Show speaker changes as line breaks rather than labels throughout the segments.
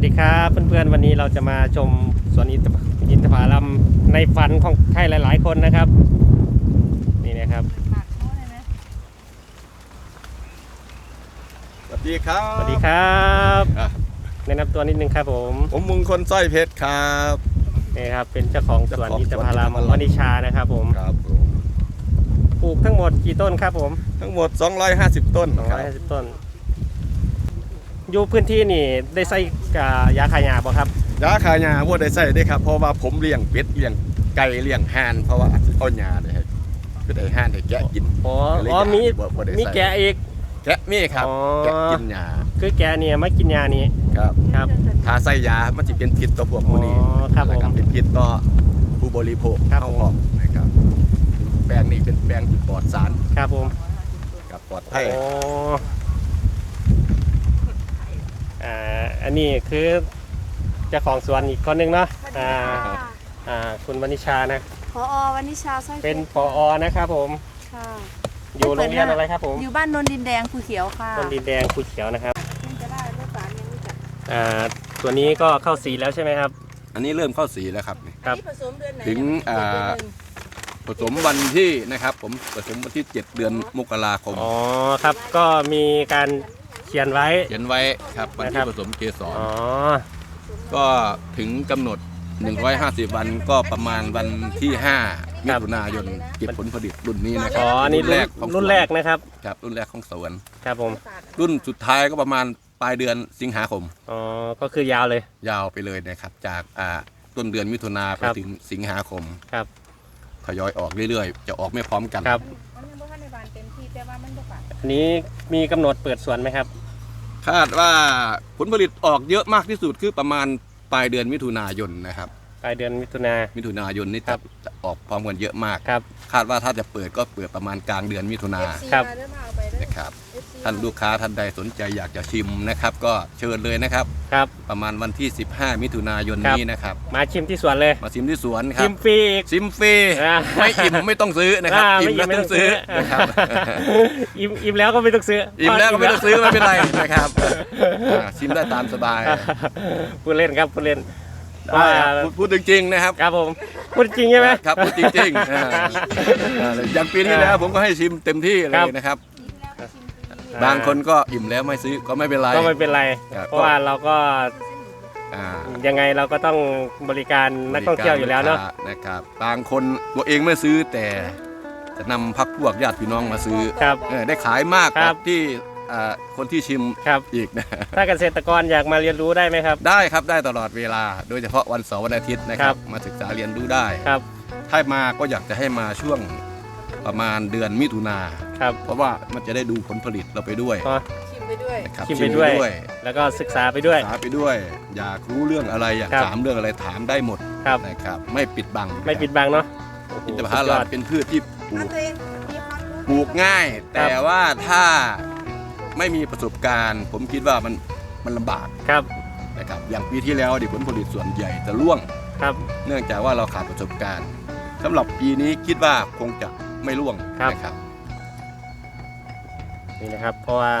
วัสดีครับเพื่อนๆวันนี้เราจะมาชมสวนอินทอินทผลัมในฝันของใครหลาย ๆ คนนะครับ นี่นะครับ
สวัสดีครับ
สวัสดีครับ
อะ
แนะนำตัวนิดนึงครับผม
ผมมงคลสร้อยเพชรครับ
นี่ครับเป็นเจ้าของสวน
เจ้าของ
อินทผลัม
สวนอินทผลัม
วนิชานะครับผม
ครับผม
ปลูกทั้งหมดกี่ต้นครับผม
ทั้งหมด 250 ต้นครับ
250ต้น อยู่พื้นที่นี่ได้ใส่กายาขายาบ่ครับ
ยาขายาว่าได้ใส่ได้ครับเพราะว่าผมเลี้ยงเป็ดเลี้ยงไก่เลี้ยงห่านเพราะว่าเอาหญ้าได้ให้ก็ได้ห่านให้แกะกิน
อ๋อ
ก็เลย
อ๋อมี
บ่บ่ได้ใส่
มีแกะอีก
แกะมีครับ
อ๋อ
แกะกินหญ้า
คือแกะเนี่ยไม่กินยานี้
ครับ
ครับ
ถ้าใส่ยามันจะเป็นพิษต่อพวกพวกนี้
อ๋อครับ
นะ
ผม
เป็นพิษต่อผู้บริโภค
ครับ
เข้าออกนะครับแปลงนี้เป็นแปลงที่ปลอดสาร
ครับผม
กับปลอดภัย
โอ้ อ่าอันนี้คือเจ้าของสวนอีกคนหนึ่งเนาะอ่าอ่าคุณวนิชานะ
พอวันนิชาสร้อยพชร
เป็นปออนะครับผม
ค่ะ
อยู่โรงเรียนอะไรครับผม
อยู่บ้านนนดินแดงภูเขียวค่ะ
ต้นดินแดงภูเขียวนะครับ
คุณจะได้ลูกหลานยังรู้จัก
อ่าตัวนี้ก็เข้าสีแล้วใช่ไหมครับ
อันนี้เริ่มเข้าสีแล้วครับนี่
ครับ
นี่ผสมเดือนไหน
ถึงอ่า ผสมวันที่นะครับ ผมผสมวันที่ 7 เดือนมกราคม
อ๋อครับก็มีการ เขียนไว้
เขียนไว้ครับวัน
นะครั
ที่
บ
ผสมเกสร
อ๋อ
ก็ถึงกำหนด 150 วันก็ประมาณวันที่ 5 มิถุนายนเก็บผลผลิตรุ่นนี้นะครั
อ๋อนี่รุ่น
ของ
รุ่นแรกนะครับ
ครับรุ่นแรกของสวน
ครับผม
รุ่นสุดท้ายก็ประมาณปลายเดือนสิงหาคม
อ๋อ ก็คือยาวเลย
ยาวไปเลยนะครับจากอ่าต้นเดือนมิถุนาไป
ครับ
ถึงสิงหาคม
ครับ
ทยอยออกเรื่อยๆ จะออกไม่พร้อมกัน
ครับ
มันยังไม่ทันในบานเต็มที่แต่ว่ามันบ่ฝาด
อันนี้มีกำหนดเปิดสวนไหมครับ
คาดว่าผลผลิตออกเยอะมากที่สุดคือประมาณปลายเดือนมิถุนายนนะครับ
ปลายเดือนมิถุนา
มิถุนายนนี่
ครั
จะ
บ
จะออกพร้อมกันเยอะมาก
ครับ
คาดว่าถ้าจะเปิดก็เปิดประมาณกลางเดือนมิถุนา
ครับ
เด้อมาเอาไปเด้อ
นะครับ
FC
ท่านลูกค้าท่านใดสนใจอยากจะชิมนะครับ ก็เชิญเลยนะครับ
ครับ
ประมาณวันที่ 15 มิถุนายน
ครับ
นี้นะครับ
มาชิมที่สวนเลย
มาชิมที่สวนครั
ชิ
บ
มฟรีอีก
ชิมฟรี
อ่า
ไม่อิ่มไม่ต้องซื้อนะครับ
อ่า
อิ่ม
ไม่
แล้วต้องซื้อนะครับ
อิ่มอิ่มแล้วก็ไม่ต้องซื้อ
อิ่มแล้วก็ไม่ต้องซื้อไม่เป็นไรนะครับอ่าชิมได้ตามสบาย
พูดเล่นครับพูดเล่น
ได้ครับพูดพูดจริงๆนะครับ
ครับผมพูดจริงใช่ไหม
ครับพูดจริงๆอ่าอ่าอย่างปีที่แล้วผมก็ให้ชิมเต็มที่เล
ครับ
ยนะครับ
แล้วก็ชิมฟรี
อ่า
บางคนก็อิ่มแล้วไม่ซื้อก็ไม่เป็นไร
ก็ไม่เป็นไร
ครับ
เพราะว่าเราก็
อ่า
ยังไงเราก็ต้องบริการนักท่องเที่ยวอยู่แล้วเนาะ
นะครับบางคนตัวเองไม่ซื้อแต่จะนำพักพวกญาติพี่น้องมาซื้อ
ครับ
เออได้ขายมาก
ครับ
กว่าที่ อ่าคนที่ชิม
ครับ
อีกนะ
ถ้าเกษตรกรอยากมาเรียนรู้ได้ไหมครับ
ได้ครับได้ตลอดเวลา โดยเฉพาะวันเสาร์วันอาทิตย์นะค
ครั
รับบมาศึกษาเรียนรู้ได้
ครับ
ถ้ามาก็อยากจะให้มาช่วงประมาณเดือนมิถุนา
ครับ
เพราะว่ามันจะได้ดูผลผลิตเราไปด้วย
ก็
ชิมไปด้วย
นะครับ
ชิมไปด้วย
ชิม
แล้วก็ศึกษาไปด้วย
ศึกษาไปด้วย อยากรู้เรื่องอะไรอยาก
ครับ
ถามเรื่องอะไรถามได้หมด
ครับ
นะครับ ไม่ปิดบัง
ไม่ปิดบังเนาะ
อินทผ
สุดย
ลั
อ
ม
ด
เป็นพืชที่ปลูก
ตัวเองมีความรู้
ปลูกง่าย
ครับ
แต่ว่าถ้า ไม่มีประสบการณ์ ผมคิดว่ามันมันลำบาก
ครับ
นะครับอย่างปีที่แล้วดิผลผลิตส่วนใหญ่จะร่วง
ครับ
เนื่องจากว่าเราขาดประสบการณ์สำหรับปีนี้คิดว่าคงจะไม่ร่วง
ครับ
นะครับ
นี่นะครับ เพราะว่า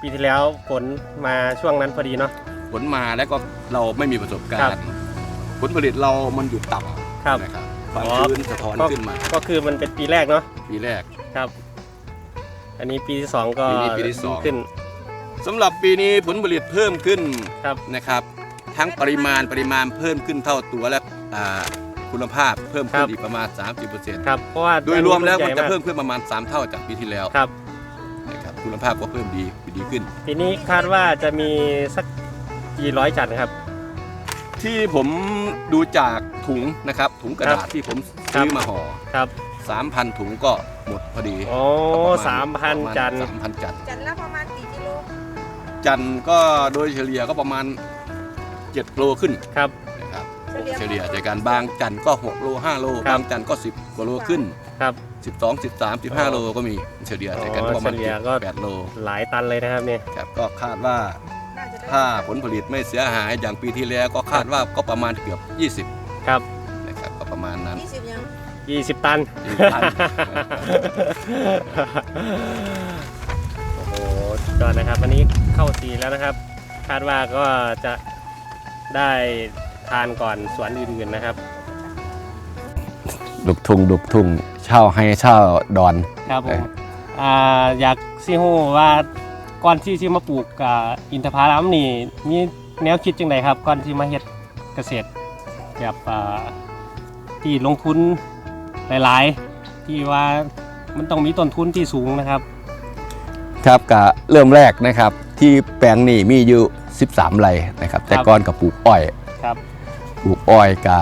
ปีที่แล้วฝนมาช่วงนั้นพอดีเนาะ
ผลมาแล้วก็เราไม่มีประสบกา
ครั
ร
บ
ณ์ ผลผลิตเรามันอยู่ต่
ครับำ
นะครับความ
อ๋อ
ชื้นสะท้อน
ก็
ขึ้นมา
ก็คือมันเป็นปีแรกเนาะ
ปีแรก
ครับ อันนี้ปีที่สองก็
ปีนี้ปีที่สอง
ดีขึ้น
สำหรับปีนี้ผลผลิตเพิ่มขึ้น
ครับ
นะครับ ทั้งปริมาณปริมาณเพิ่มขึ้นเท่าตัวและอ่าคุณภาพเพิ่มขึ้
ครั
น
บ
อีกประมาณ 30%
ครับเพราะว่า
โดยรวมแล้วมันจะ
ใหญ่า
เพิ่มขึ้นประมาณ 3 เท่าจากปีที่แล้ว
ครับ
นะครับคุณภาพก็เพิ่มดีดีขึ้น
ปีนี้คาดว่าจะมีสักกี่ร้อยจันครับ
ที่ผมดูจากถุงนะครับ ถุงกระดาษที่ผมซื้อมาห่อ
ครับ
3,000 ถุงก็หมดพอดี
โอ้สามพันจัน
สามพันจัน
จันละประมาณกี่กิโล
จันก็โดยเฉลี่ยก็ประมาณ7โลขึ้น
ครับ
นะครับเฉลี่ยจากการบางจันก็6โล5โล
ครับ
บางจันก็ 10กว่าโลขึ้น
ครับ
12 13 15 โลก็มีเฉลี่ยจากกัน
อ๋อ
ก็ประมาณ
เฉลี่ยก็
8 8โล
หลายตันเลยนะครับเนี่ย
ครับก็คาดว่า
น่าจะได้
ถ้าผลผลิตไม่เสียหายอย่างปีที่แล้วก็คาดว่าก็ประมาณเกือบ
ครับ
20นะครับก็ประมาณนั้น
ยี่สิบยัง
20 ตัน
20ตัน
โอ้โหสุดยอดนะครับ อันนี้เข้าสีแล้วนะครับ คาดว่าก็จะได้ทานก่อนสวนอื่นๆนะครับ
ลูกทุ่งลูกทุ่งเช่าให้เช่าดอน
ครับผ
เอ่
ม
อ
อ่าอยากซิฮู้ว่าก่อนที่จะมาปลูกอ่าอินทผลัมนี่มีแนวคิดจังไดครับ ก่อนที่มาเฮ็ดเกษตรแบบอ่าที่ลงทุน หลายๆ ที่ว่ามันต้องมีต้นทุนที่สูงนะครับ
ครับก็เริ่มแรกนะครับ ที่แปลงนี้มีอยู่ 13 ไร่นะครับ แต่
ครับ
ก่อนกับปลูกอ้อย
ครับ
ปลูกอ้อยกะ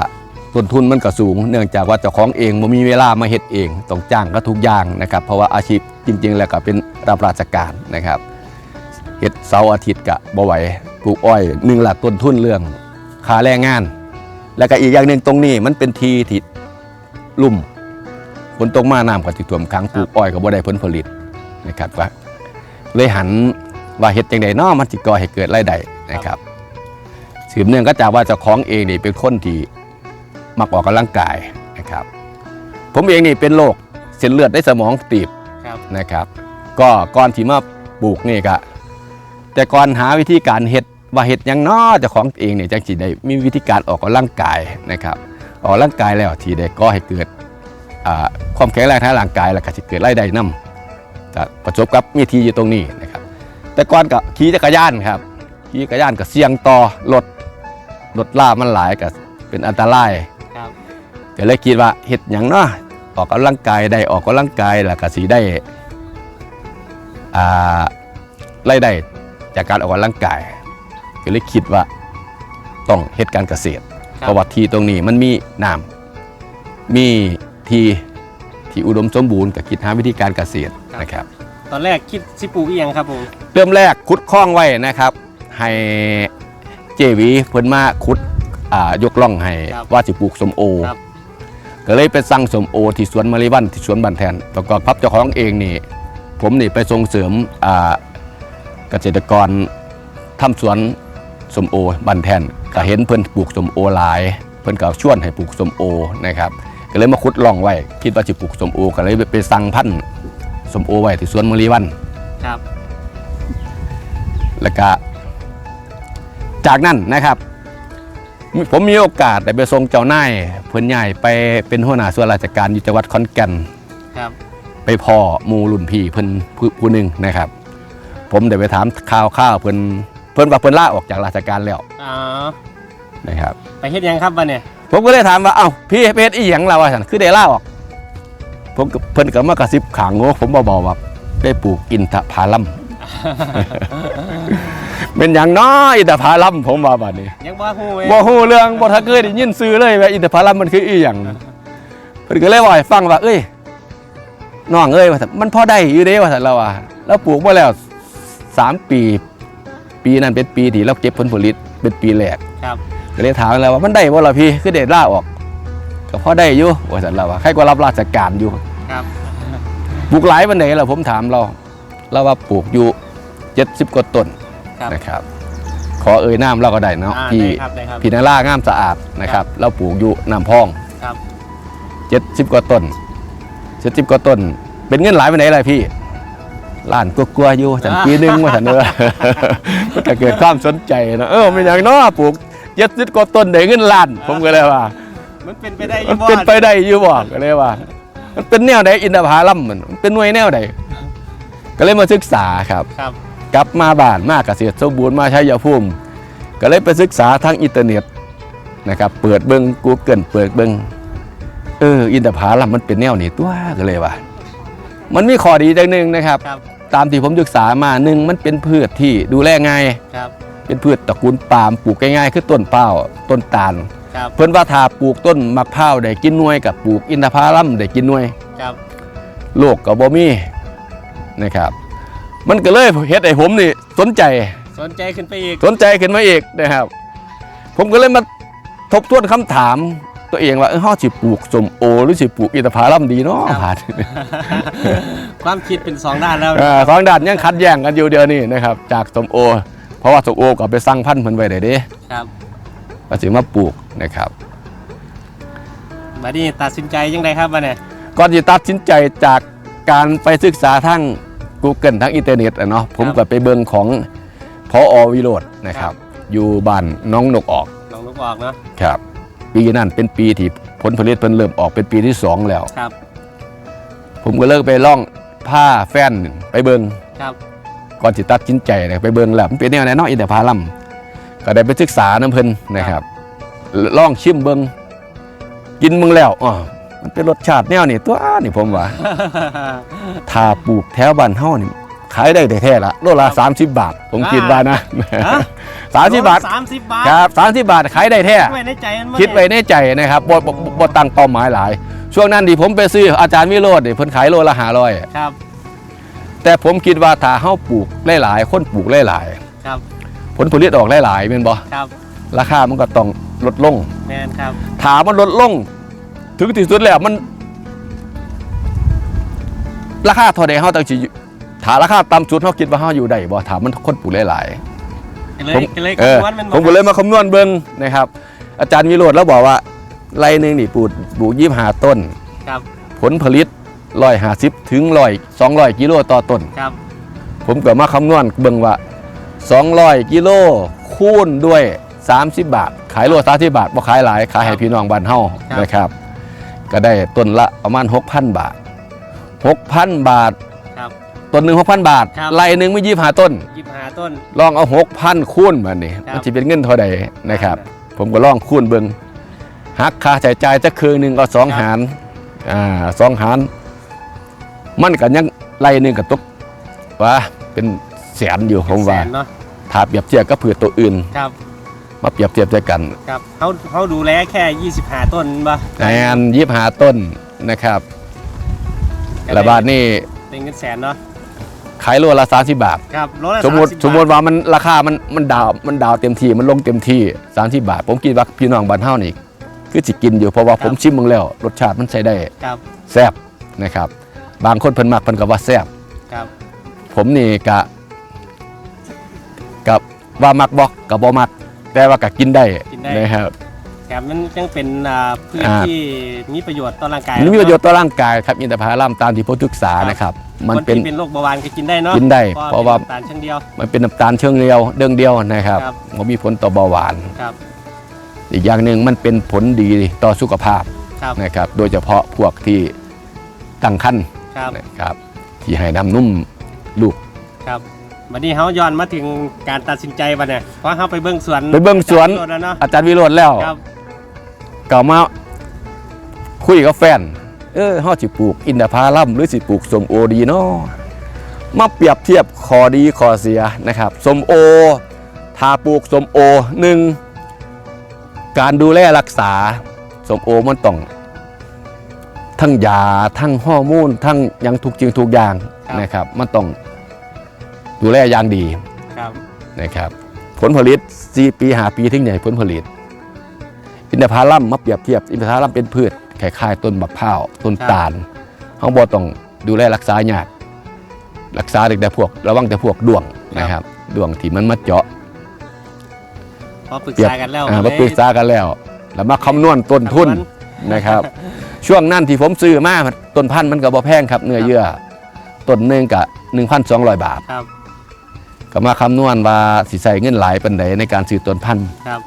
ต้นทุนมันก็สูง เนื่องจากว่าเจ้าของเองบ่มีเวลามาเฮ็ดเองต้องจ้างก็ทุกอย่างนะครับ เพราะว่าอาชีพจริง ๆ แล้วก็เป็นรับราชการนะครับเฮ็ดเสาร์อาทิตย์กะบ่ไหวปลูกอ้อยหนึ่งหลักต้นทุนเรื่องค่าแรงงาน แล้วก็อีกอย่างหนึ่งตรงนี้มันเป็นทีที่ลุ่ม ฝนตกมาน้ำก็สิท่วมขังปลูกอ้อยก็บ่ได้ผลผลิตนะครับว่าเลยหันว่าเฮ็ดจังไดเนาะมันสิก่อให้เกิดรายได้นะครับสืบเนื่องก็จากว่าเจ้าของเองนี่เป็นคนที่มักออกกำลังกายนะครับ ผมเองนี่เป็นโรคเส้นเลือดในสมองตีบ
ครับ
นะครับ ก็ก่อนที่มาปลูกนี่ก็แต่ก่อนหาวิธีการเฮ็ดว่าเฮ็ดหยังน้อเจ้าของเองเนี่ยจังสิได้มีวิธีการออกกำลังกายนะครับ ออกกำลังกายแล้วที่ได้ก็ให้เกิดอ่า ความแข็งแรงทางร่างกายแล้วก็สิเกิดรายได้นํจะประสบกับมีทีอยู่ตรงนี้นะครับ แต่ก่อนก็ขี่จักรยานครับขี่จักรยานก็เสี่ยงต่อรถรถล่ามันหลายก็เป็นอันตราย
ครับ
ก็เลยคิดว่าเฮ็ดหยังเนาะออกกำลังกายได้ออกกำลังกายแล้วก็สิได้อ่ารายได้จากการออกกำลังกายก็เลยคิดว่าต้องเฮ็ดการเกษตร
ครับ
เพราะว่าที่ตรงนี้มันมีน้ำมีที่ ที่อุดมสมบูรณ์ก็คิดหาวิธีการเกษตรนะครับ
ตอนแรกคิดสิปลูกอีหยังครับผม
เริ่มแรกขุดคลองไว้นะครับ ให้เจวีเพิ่นมาขุดอ่ายกล่องให้
ครับ
ว่าสิปลูกสมโอ
ครับ
ก็เลยไปสั่งสมโอที่สวนมาริวันที่สวนบันแทนแล้วก็พับเจ้าของเองนี่ ผมนี่ไปส่งเสริมอ่าเกษตรกรทำสวนสมโอบันแทนก็เห็นเพิ่นปลูกสมโอหลาย เพิ่นก็ชวนให้ปลูกสมโอนะครับ ก็เลยมาขุดล่องไว้คิดว่าจะปลูกสมโอก็เลยไปสั่งพันธุ์สมโอไว้ที่สวนมาริวัน
ครับ
แล้วก็ จากนั้นนะครับ ผมมีโอกาสได้ไปส่งเจ้านายเพื่อนใหญ่ไปเป็นหัวหน้าส่วนราชการอยู่จังหวัดขอนแก่น
ครับ
ไปพ่อหมูรุ่นพี่เพิ่นผู้ผู้หนึ่งนะครับ ผมได้ไปถามข่าวข้าวๆเพิ่นเพิ่นว่าเพิ่นลาออกจากราชการแล้ว
อ๋อ
นะครับ
ไปเฮ็ดหยังครับวันเนี่ย
ผมก็เลยถามว่าเอ้าพี่เพชรอีหยังเราว่าสันคือได้ลาออก ผมก็เพิ่นก็มากระซิบขางโง่ผมบ่บอกว่าได้ปลูกอินทผลัมเป็นอย่างน้อยอินทผลัมผมว่าบัดนี้
ยังบ่ฮู้เว้ย
บ่ฮู้เรื่องบ่ทักเคยได้ยินซื้อเลยว่าอินทผลัมมันคืออีหยังเพิ่นก็เลยว่าให้ฟังว่าเอ้ยน้องเอ้ยว่าซั่นมันพอได้อยู่เด้ว่าซั่นเราว่าแล้วปลูกมาแล้วสามปี ปีนั้นเป็นปีที่เราเก็บผลผลิตเป็นปีแรก
ครับ
ก็เลยถามแล้วว่ามันได้บ่ล่ะพี่คือได้ลาออก ก็พอได้อยู่ว่าซั่นเราว่าใครก็รับราชการอยู่
ครับ
ปลูกหลายปานใดล่ะผมถามเราเราว่าปลูกอยู่70กว่าต้น
ครับ
นะครับ ขอเอ่ยนามเราก็ได้เนาะ
อ่า
พี่
ได้ครับได้ครับ
พี่นาล่างามสะอาดนะครับ เราปลูกอยู่น้ำพอง
ครับ
เจ็ดสิบกว่าต้นเจ็ดสิบกว่าต้น เป็นเงินหลายไปไหนล่ะพี่ล้านกลัวาๆอยู่สันปีหนึงมาสันเนอมันก็เกิดความสนใจนะเออเป็นอย่างเน้อปลูก เจ็ดสิบกว่าต้นได้เงินล้าน ผมก็เลยว่า
มันเป็นไปได้อ
มั
ยู่
น
บ่
เป็นไปได้อยู่บ่ก็เลยว่า มันเป็นแนวใดอินทผลัมมันมันเป็นหน่วยแนวใดก็เลยมาศึกษาครับ
ครับ
กลับมาบ้านมาเกษตรสมบูรณ์มาใช้ยาพุ่มก็เลยไปศึกษาทางอินเทอร์เน็ตนะครับ เปิดเบิ้ง Google เปิดเบิ้งเออ อินทผลัมมันเป็นแนวนี้ตัวก็เลยว่า มันมีข้อดีอย่างหนึ่งนะครับ
ครับ
ตามที่ผมศึกษามาหนึ่งมันเป็นพืชที่ดูแลง่าย
ครับ
เป็นพืชตระกูลปาล์มปลูกง่ายๆคือต้นเป้าต้นตาล
ครับ
เพิ่นว่าถ้าปลูกต้นมะพร้าวได้กินหน่วยกับปลูกอินทผลัมได้กินหน่วย
ครับ
โลกก็บ่มีนะครับ มันก็เลยเฮ็ดให้ผมนี่สนใจ
สนใจขึ้นไปอีก
สนใจขึ้นมาอีกนะครับ ผมก็เลยมาทบทวนคำถาม ตัวเองว่าเออเฮาสิปลูกสมโอ หรือสิปลูกอินทผลัมดีเนาะผ่าน
ความคิดเป็นสองด้านแล้ว
เอ่อสองด้านยังขัดแย้งกันอยู่เดียวนี่นะครับ จากสมโอเพ ราะว่าสมโอก็เอาไปสร้างพันธุ์เพิ่นไว้ได้เด้
ครับ
ว่าสิมาปลูกนะครับ
บัดนี้ตัดสินใจยังไงครับวันเนี่ย
ก่อนที่ตัดสินใจจากการไปศึกษาทั้ง Google ทั้งอินเทอร์เน็ตอะเนาะผมก็ไปเบิ่งของพออวิโรจน์นะครับ อยู่บ้านน้องนกออก
ลองลูกออกเนาะ
ครับ ปีนั้นเป็นปีที่ผลผลิตเพิ่นเริ่มออกเป็นปีที่สองแล้ว
ครับ
ผมก็เลิกไปล่องผ้าแฟนไปเบิง
ครับ
ก่อนสิตัดสินใจนะไปเบิงแล้วมันเป็นแนวไหนเนาะอินทผลัมก็ได้ไปศึกษาน้ำเพิ่นนะครับล่องชิมเบิงกินเบิงแล้วอ๋อมันเป็นรสชาติแนวนี่ตัวนี่ผมว่าถ้าปลูกแถวบ้านเฮานี่ขายได้แท้ๆละโลละ30 บาท ผมคิดว่านะ
ฮะ
30บาท
สามสิบบาท
ครับ30บาทขายได้แท้
คิดไว้ในใจมันบ่
คิดไว้ในใจนะครับบ่บ่บ่บ่ตั้งเป้าหมายหลาย ช่วงนั้นที่ผมไปซื้ออาจารย์วิโรจน์นี่เพิ่นขายโลละ500
ครับ
แต่ผมคิดว่าถ้าเฮาปลูกหลายๆคนปลูกหลาย
ครับ
ๆผลผลิตออกหลายๆแม่นบ่
ครับ
ราคามันก็ต้องลดลง
แมนครับ
ถามมันลดลง ถึงที่สุดแล้วมัน ราคาเท่าใดเฮาต้องสิถ้าราคาต่ำสุดเฮาคิดว่าเฮาอยู่ได้บ่ถามมันคนปลูกหลายๆ
ก็เลย
ผม
ก็เลย
เออ
คำนวณมัน
ผมก็เลยมาคำนวณเบิ่งนะครับ อาจารย์วิโรจน์แล้วบอกว่า ไรหนึ่งนี่ปลูกปลูกยี่ห้าต้น
ครับ
ผลผลิต ร้อยห้าสิบถึงร้อยสองร้อยกิโลต่อต้น
ครับ
ผมก็มาคำนวณเบิ่งว่า200กิโลคูณด้วย 30 บาท ขายโล30บาทบ่ขายหลาย ขายให้พี่น้องบ้านเฮานะครับ ก็ได้ต้นละประมาณ 6,000 บาท 6,000 บาท
ครับ
ต้นหนึ่ง6,000 บาท
ครับ
ไร่หนึ่งไม่ยี่ห้าต้น
ยี่สิบห้าต้น
ลองเอา 6,000 คูณมานี่
ครับ
มันจะเป็นเงินเท่าใดนะครับ ผมก็ลองคูณเบิ่งหักค่าใช้จ่ายจะคืนหนึ่งก็สอง
ครับ
หารอ่าสองหาร มันก็ยังไร่หนึ่งก็ตกว่าเป็นแสนอยู่ผมว่า
แสนเนาะ
ถ้าเปรียบเทียบกับพืชตัวอื่น
ครับ
มาเปรียบเทียบด้วยกัน
ครับเขาเขาดูแลแค่ยี่สิบห้าต้นบ่
แอนยิบหาต้นนะครับระบาดนี่
เป็นเงินแสนเนาะ
ขายโลละ30บาท
ครับโลละ
สมมติ
30
สมมติว่ามันราคามันมันดาวมันดาวเต็มที่มันลงเต็มที่30บาท ผมคิดว่าพี่น้องบ้านเฮานี่คือสิกินอยู่เพราะว่าผมชิมมึงแล้ว รสชาติมันใช้ได้
ครับ
แซ่บนะครับ บางคนเพิ่นมักเพิ่นก็ว่าแซ่บ
ครับ
ผมนี่กะกับว่ามักบอกกับบ่มัก แต่ว่าก็กินได้ นะครับ
แถมมันยังเป็นอ่าพืช
อ่า
ที่มีประโยชน์ต่อร่างกาย
มันมีประโยชน์ต่อร่างกายครับอินทผลัมตามที่ผมศึกษานะครับ มัน
คน
เป็น
ที่เป็นโรคเบาหวานก็กินได้เนาะ
กินได้เพราะว่า
ป็นน้ำตาลเช่นเดียว
มันเป็นน้ำตาลเชิงเดียวเดิงเดียวนะครับ
ครับ
มันมีผลต่อเบาหวาน
ครับ
อีกอย่างหนึ่งมันเป็นผลดีต่อสุขภาพ
ครับ
นะครับ โดยเฉพาะพวกที่ตั้งครรภ์
ครับ
นะครับที่ให้น้ำนุ่มลูก
ครับวันนี้เขาย้อนมาถึงการตัดสินใจวันเนี่ยเพราะเขาไปเบิ้งสวน
ไปเบิ่งสวน
จากที่โแล้วเนาะ
อาจารย์วิโรธแล้ว
ครับ
ก็มาคุยกับแฟน เออเฮาสิปลูกอินทผลัมหรือสิปลูกส้มโอดีเนาะมาเปรียบเทียบข้อดีข้อเสียนะครับส้มโอถ้าปลูกส้มโอหนึ่งการดูแลรักษาส้มโอมันต้อง ทั้งยาทั้งฮอร์โมนทั้งหยังทุกจริงทุกอย่างนะครับ มันต้องดูแลอย่างดี
ครับ
นะครับ ผลผลิต4ปี5ปีถึงใหญ่ผลผลิต อินทผลัมมาเปรียบเทียบอินทผลัมเป็นพืชคล้ายๆต้นบักพร้าวต้นตาลเขาบ่ต้องดูแลรักษายากรักษาเด็กแต่พวก ระวังแต่พวกดวงนะครับดวงที่มันมาเจาะ
พอปรึก
เปรียบ
ษากันแล้ว
อ่า
เล
มายปรึกษากันแล้ว แล้วมาคำนวณต้นทุนนะครับ ช่วงนั้นที่ผมซื้อมาต้นพันธุ์มันก็บ่แพงครับเนื้อเยื่อต้นหนึ่งกับ1,200บาท
ครับ
ก็มาคำนวณว่าสิใส่เงินหลายปันใดในการซื้อต้นพันธุ์
ครับ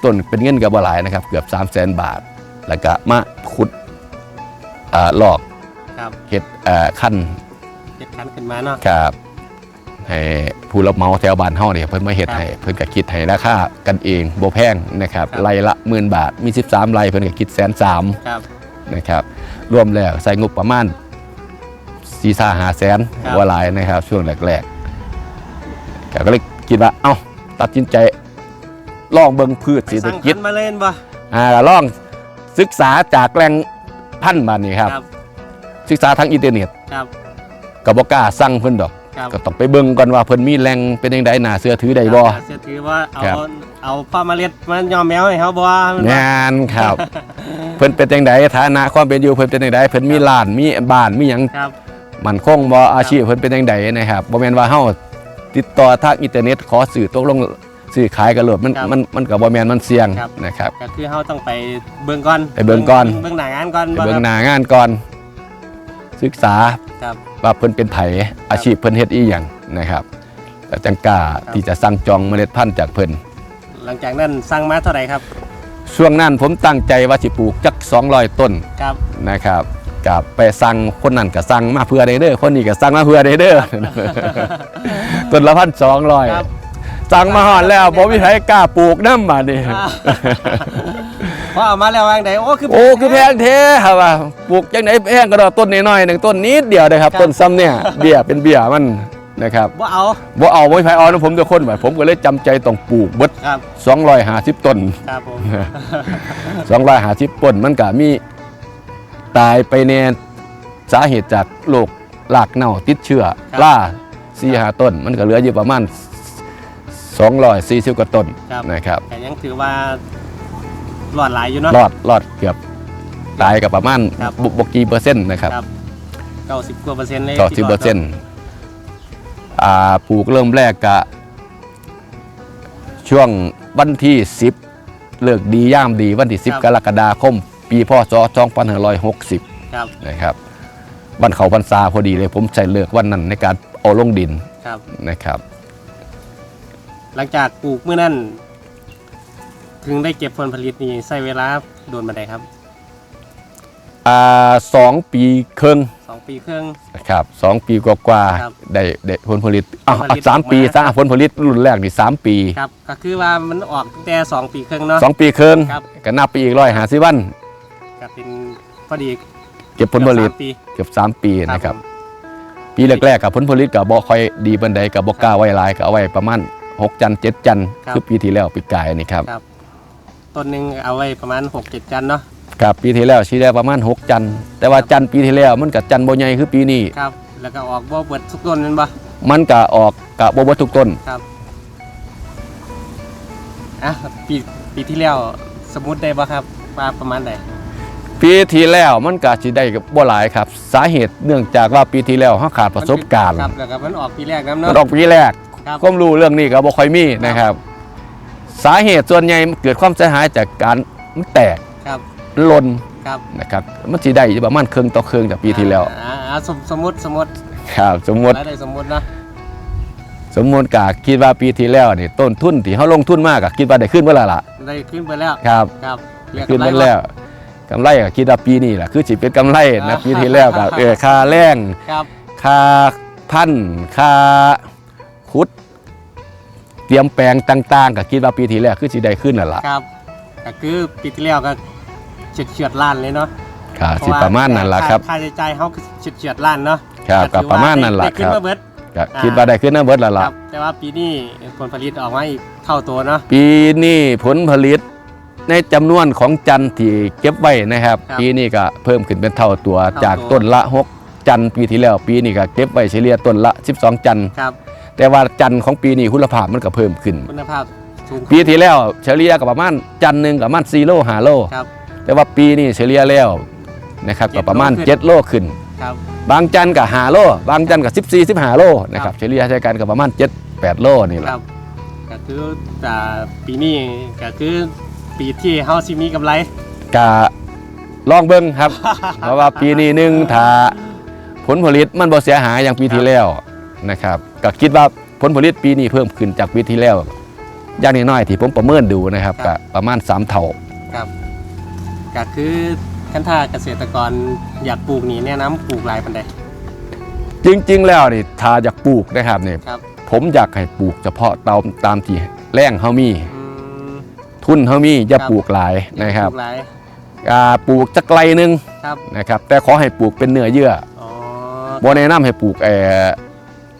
250ต้นเป็นเงินกับบ่หลายนะครับ เกือบ3 0 0 0 0 0บาท แล้วก็มาขุดอ่าลอก
ครับ
เห็ดเอ่อขั้น
เจ็ดคันขึ้นมาเนาะ
ครับ ให้ผู้รับเหมาแถวบ้านเฮาเนี่ยเพิ่นมาเฮ็ด
ครับ
ให้เพิ่นก็คิดให้ราคากันเองบ่แพงนะครับ
ครับ
ไร่ละหมื่นบาทมี 13 ไร่เพิ่นก็คิดแสนสาม
ครับ
นะครับรวมแล้วใส่งบประมาณ4 5 5แสน
ครับ
ว่าหลายนะครับ ช่วงแรกๆก็เลยคิดว่าเอ้าตัดสินใจลองเบิ่งพืช
ไป
เศรษฐ
สั่ง
กิจ
คันมาเล่นบ่
อ่าลองศึกษาจากแหล่งพันธุ์บานนี้ครับ
ครับ
ศึกษาทางอินเทอร์เน็ต
ครับ
ก็บ่กล้าสั่งเพิ่นดอก
ครับ
ก็ต้องไปเบิ่งก่อนว่าเพิ่นมีแหล่งเป็นจังไดน่าเชื่อถือได้บ่
เสียถือว่าเอา
ครับ
เอาพ่อเมาเล็ดมันยอมแมวให้เขาบ่
งานครับ เพิ่นเป็นจังไดฐานะความเป็นอยู่เพิ่นเป็นจังไดเพิ่นมีร้านมีบ้านมีหยัง
ครับ
มันคงบ่อาชีพเพิ่นเป็นจังไดนะครับบ่แม่นว่าเฮาติดต่อทางอินเทอร์เน็ตขอซื้อตกลงซื้อขายกันโลดมัน
ครับ
มันมันก็บ่แม่นมันเสี่ยง
ครับ
นะครับ
ก็คือเขาต้องไปเบิ่งก่อน
ไปเบิ่งก่อน
เบิ่งหน้างานก่อน
ไปเบิ่ง
ครับ
หน้างานก่อน ศึกษา
ครับ
ว่าเพิ่นเป็นไผอาชีพเพิ่นเฮ็ดอีหยังนะครับแต่จังกล้าที่จะสั่งจองเมล็ดพันธุ์จากเพิ่น
หลังจากนั้นสั่งมาเท่าไหร่ครับ
ช่วงนั้นผมตั้งใจว่าสิปลูกจัก200 ต้น
ครับ
นะครับกับไปสั่งคนนั้นก็สั่งมาเพื่อได้เด้อคนนี้ก็สั่งมาเพื่อได้เด้อต้นละพันสองร้อย
ครับ
สั่งมาหอดแล้วผมมีใครกล้าปลูกน้ำมาดิ
อ่าพอเอามาแล้ววางไหนโอ้คือ
โอ้คือแพงเท้ครับว่าปลูกจังไหนแพงก็ดอกต้นน้อยๆหนึ่งต้นนิดเดียวเลยครับ ต้นซ้ำเนี่ยเบี้ยเป็นเบี้ยมันนะครับ
ว่าเอา
บ่เอาไว้ไผเอานะผมทุกคนไว้ผมก็เลยจำใจต้องปลูกเบิด
ครับ
250ต้น
ครับผม
250ต้นมันก็มีตายไปในสาเหตุจากโรครากเน่าติดเชื้อล่าสี่หาต้น มันก็เหลืออยู่ประมาณ 240กว่าต้น
ครับ
นะครับ
แต่ยังถือว่าหลอดหลายอยู่เนาะ
รอดรอดเกือบตายกับประมาณ
ครับ
บุบกี่เปอร์เซ็นต์นะครับ
ครับเก้าสิบกว่าเปอร์เซ็นต์เลย
ต่อสิบเปอร์เซ็นต์อ่าปลูกเริ่มแรกกะ ช่วงวันที่ 10 เลิกดีย่ามดีวันที่ 10 กรกฎาคม ปีพศ2560
ครับ
นะครับวันเขาพรรษาพอดีเลยผมใส่เลิกวันนั้นในการเอาลงดิน
ครับ
นะครับ
หลังจากปลูกเมื่อนั้น ถึงได้เก็บผลผลิตนี่ใช้เวลาโดนมาได้ครับ
อ่าสองปีครึ่ง
สองปีครึ่ง
นะครับสองปีกว่า
ครับ
ๆได้ได้ผลผลิตอ้าว
ผลผลิต
สามปี
ออกมา
ซะผลผลิตรุ่นแรกนี่สามปี
ครับก็คือว่ามันออกตั้งแต่สองปีครึ่งเนาะ
สองปีครึ่ง
ครับ
ก็นับไปอีกร้อยหาสิวัน
ก็เป็นพอดี
เก็บผลผลิต
เกือบสามปี
เกือบ3ปีนะครับ
ผม
ปีแรกๆกับผลผลิตกับบ่ค่อยดีบันไดกับบ่กล้าไว้หลายก็เอาไว้ประมาณ 6จันทร์7จันทร์
ครับ
คือปีที่แล้วปีกายนี่ครับ
ครับต้นหนึ่งเอาไว้ประมาณ6กเจ็ดจันเนาะ
ครับปีที่แล้วชีได้ประมาณ6จันทร์แต่ว่าจันทร์ปีที่แล้วมันกับจันทร์บ่ใหญ่คือปีนี้
ครับ แล้วก็ออกบ่เบิดทุกต้นนั่นปะ
มันก็ออกกะบ่เบ่ทุกต้น
ครับอะปีปีที่แล้วสมมุติได้ปะครับว่าประมาณไหน
ปีที่แล้วมันก็สิได้กับบ่หลายครับ สาเหตุเนื่องจากว่าปีที่แล้วเฮาขาดประสบการณ์
ครับแล้วก็มันออกปีแรกน้ำ
มัน
เนาะ
ออกปีแรก
ครับ
ความรู้เรื่องนี้ก็บ่ค่อยมีนะครับ สาเหตุส่วนใหญ่มันเกิดความเสียหายจากการมันแตก
ครับ
หล่น
ครับ
นะครับมันสิได้อยู่ประมาณครึ่งต่อครึ่งจากปีที่แล้ว
อ่าอ่าสมสมมติสมมติ
ครับ สมมติ
แล้วได้สมมติเนาะ
สมมติกะคิดว่าปีที่แล้วนี่ต้นทุนที่เขาลงทุนมากกคิดว่าได้ขึ้นเมื่อไหร่ล่ะ
ได้ขึ้นไปแล้ว
ครับ
ครับเรียก
ขึ้น
กำไร
เมื่อแล้วกำไรก็คิดว่าปีนี้แหละคือสิเป็นกำไรนะปีที่แล้วก็เออค่าแรง
ครับ
ค่าพันธุ์ค่า ขุด เตรียมแปลงต่างๆก็คิดว่าปีที่แล้วคือสิได้ขึ้นแล้วล่ะ
ครับก็คือปีที่แล้วก็เฉียดเฉียดล้านเลยเนาะ
ค่ะ
เพ
สิ
ว่
ประมาณนั้นล่ะครับ
ค่าใช้จ่ายเขาก็เฉียดเฉียดล้านเนาะ
ครับก็
ถือ
ประ
ว่
มาณนั้นล่ะ
ได้
ค
ขึ้น
รับ
มาเบิด
ก็
อ่า
คิดว่าได้ขึ้นนะเบิดแล้ว
ค
ล่ะ
รับแต่ว่าปีนี้ผลผลิตออกมาอีกเท่าตัวเนาะ
ปีนี้ผลผลิตในจำนวนของจันทร์ที่เก็บไว้นะครับ
ครับ
ปีนี้ก็เพิ่มขึ้นเป็นเท่าตัว
เท่า
จาก
ตัว
ต้นละ 6 จันทร์ปีที่แล้ว ปีนี้ก็เก็บไว้เฉลี่ยต้นละ 12 จันทร์
ครับ
แต่ว่าจันทร์ของปีนี้คุณภาพมันก็เพิ่มขึ้น
คุณภาพสูง
ปีที่แล้วเฉลี่ยก็ประมาณจันทร์หนึ่งกับประมาณ4โล5โล
ครับ
แต่ว่าปีนี้เฉลี่ยแล้วนะครับ
เจ็
ก็
ด
ประมาณ
โลขึ้น
7โลขึ้น
ครับ
บางจันทร์ก็5โล บางจันทร์ก็14 15โลนะครับเฉลี่ยใช้กันก็ประมาณ7 8โลนี่แห
ค
ละ
รับก็คือแต่ปีนี้ก็คือปีที่เฮาสิมีกำไร
กะลองเบิ้งครับ เพราะว่าปีนี้หนึงถ้าผลผลิตมันบ่เสียหายอย่างปีที่แล้วนะครับ ก็คิดว่าผลผลิตปีนี้เพิ่มขึ้นจากปีที่แล้วอย่างน้อยๆที่ผมประเมินดูนะครับ
ครั
ก็
บ
ประมาณ3เท่า
ครับก็คือคันถ้าเกษตรกรอยากปลูกนี่แนะนำปลูกหลายปันใด
จริง ๆ แล้วนี่ถ้าอยากปลูกนะครับนี่
ครับ
ผมอยากให้ปลูกเฉพาะตามตามที่แรงเฮามี
อืม
ทุนเฮามีอย่า
ครับ
ปลูกหลายนะครับ
ปลูกหลาย
อ่าปลูกจักไกลหนึง
ครับ
นะครับ แต่ขอให้ปลูกเป็นเนื้อเยื่อ
อ๋อ
บ่แนะนำให้ปลูกเอ่อ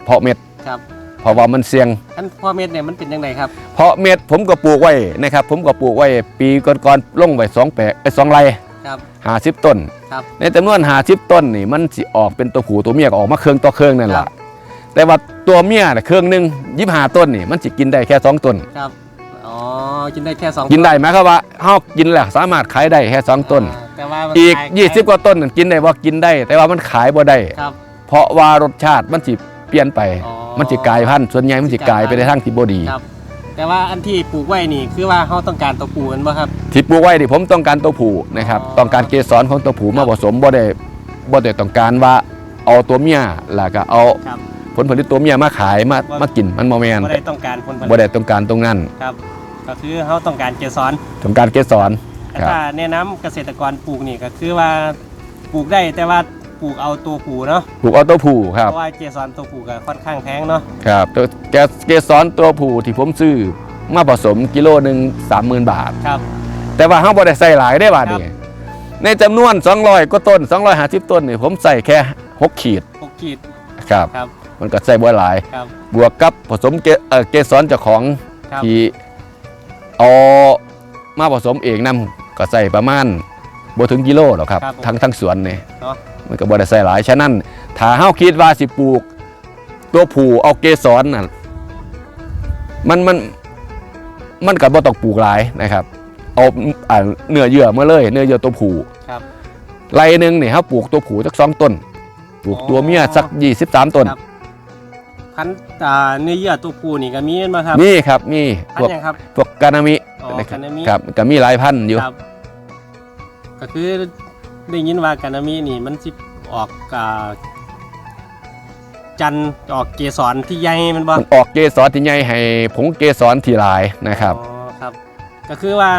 เพาะเม็ด
ครับ
เพราะว่ามันเสี่ยง
อันพ่อเม็ดเนี่ยมันเป็นยังไงครับ
เพราะเม็ดผมก็ปลูกไว้นะครับ ผมก็ปลูกไว้ปีก่อนๆลงไว้สองแปลงไอ้สองไร่
ครับ
หาสิบต้น
ครับ
ในจำนวนหาสิบต้นนี่มันสิออกเป็นตัวผู้ตัวเมียก็ออกมาเครื่องต่อเครื่องนั่นแห
ครั
ละ
บ
แต่ว่าตัวเมียน่ะเครื่องหนึ่งยี่ห้าต้นนี่มันสิกินได้แค่สองต้น
ครับอ๋อกินได้แค่สอง
กินได้ไหมครับว่าเฮากินแล้วสามารถขายได้แค่สองต้น
อ่าแต่ว่ามัน
อีก
ขาย
20 กว่าต้นนั่นกินได้ว่ากินได้ แต่ว่ามันขายบ่ได้
ครับ
เพราะว่ารสชาติมันสิ เปลี่ยนไป
อ๋อ
มันสิกลายพันธุ์ส่วนใหญ่มันสิกลายไปในทางที่บ่ดี
ครับ แต่ว่าอันที่ปลูกไว้นี่คือว่าเขาต้องการตัวปูมันบ่ครับ
ที่ปลูกไว้ที่ผมต้องการตัวผู้นะครับ
อ๋อ
ต้องการเกสรของตัวผู้มาผสมบ่ได้บ่ได้ต้องการว่าเอาตัวเมียแล้วก็เอา
ครับ
ผลผลิตตัวเมียมาขายมามากินมันบ่แม่น
บ่ได้ต้องการผลผลิ
บ่
ต
ได้ต้องการตรงนั้น
ครับ ก็คือเขาต้องการเกสร
ต้องการเกสร
แต่
ครับ
ถ้าแนะนํเกษตรกรปลูกนี่ก็คือว่าปลูกได้แต่ว่า ปลูกเอาตัวผูเนาะ
ปลูกเอาตัวผู้ค
เพ
รับ
ราะว่าเกสรตัวผูก็ค่อนข้างแพงเนาะ
ครับตัวแกเกสรตัวผู้ที่ผมซื้อมาผสมกิโลหนึ่ง30,000บาท
ครับ
แต่ว่าเฮาบ่ได้ใส่หลายได้บาด
ครับ
นี้ในจำนวน200ก็ต้น 250 ต้นนี่ผมใส่แค่ 6 ขีด
หกขีด
ครับ
ครับ
มันก็ใส่บ่หลาย
ครับ
บวกกับผสมเกเอ่อเกสรเจ้าของ
ครับ
ที่เอามาผสมเองนํก็ใส่ประมาณบ่ถึงกิโลหรอกครับ
ครับผม
ทั้งทั้งสวนนี่
เนาะ
มันก็บ่ได้ใส่หลายฉะนั้นถ้าเฮาคิดว่าสิปลูก ตัวผู้เอาเกสรน่ะมันมันมันก็บ่ต้องปลูกหลายนะครับ เอาอ่าเนื้อเยื่อมาเลย เนื้อเยื่อตัวผู้
ครับ
ไรหนึ่งเนี่ยครับปลูกตัวผู้สักสองต้นปลูกตัวเมียสัก23ต้น
ครับพันธุ์อ่าเนื้อเยื่อตัวผูนี่ก็มีมาครับ
มีครับมี
พัน
พวก
ธุ์หยังครับ
พวกกานามิ
อ๋อ
นะครับ
กานามิ
ครับก็มีหลายพันธุ์อยู่
ครับก็คือ ได้ยินว่ากานามินี่มันสิออกอ่าจันทร์ออกเกสรที่ใหญ่แมันบ่
มันออกเกสรที่ใหญ่ให้ผงเกสรที่หลายนะครับ
อ๋อครับ ก็คือว่า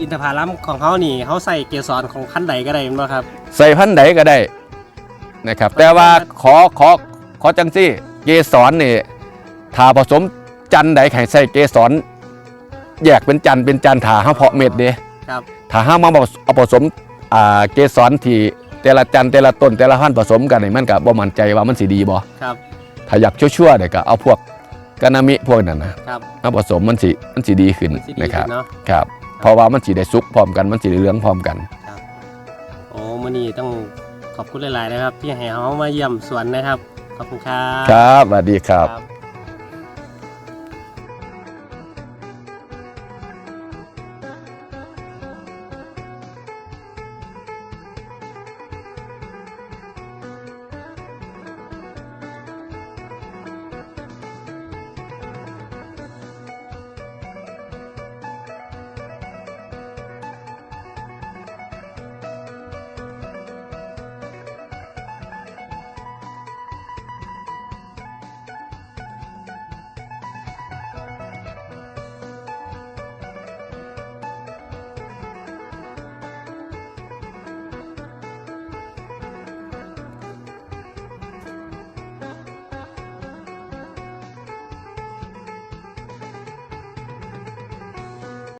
อินทผลัมของเขานี่เขาใส่เกสรของพันธุ์ใดก็ได้แมันบ่ครับ
ใส่พันธุ์ใดก็ได้นะครับ แต่ว่าขอขอขอจังซี่ เกสรนี่ถ้าผสมจันทร์ใดให้ใส่เกสรแยกเป็นจันทร์เป็นจันทร์ถ้าเฮาเพาะเม็ดเด้
ครับ
ถ้าห้ามาเอาผสม อ่าเกสรที่แต่ละจันทร์แต่ละต้นแต่ละพันธุ์ผสมกันนี่มันก็บ่มั่นใจว่ามันสิดีบ่
ครับ
ถ้าอยากชั่วๆเนี่ยก็เอาพวกกานามิพวกนั้นนะครับมาผสมมันสิมันสิดีขึ้น
มันสิดี
นะครับ
ขึ้นเนาะ
ครับเพราะว่ามันสิได้สุกพร้อมกันมันสิได้เหลืองพร้อมกัน
โอ้มื้อนี้ต้องขอบคุณหลาย ๆ นะครับ ที่ให้เฮามาเยี่ยมสวนนะครับ ขอบคุณครับ
ครับสวัสดีครับ
ครับ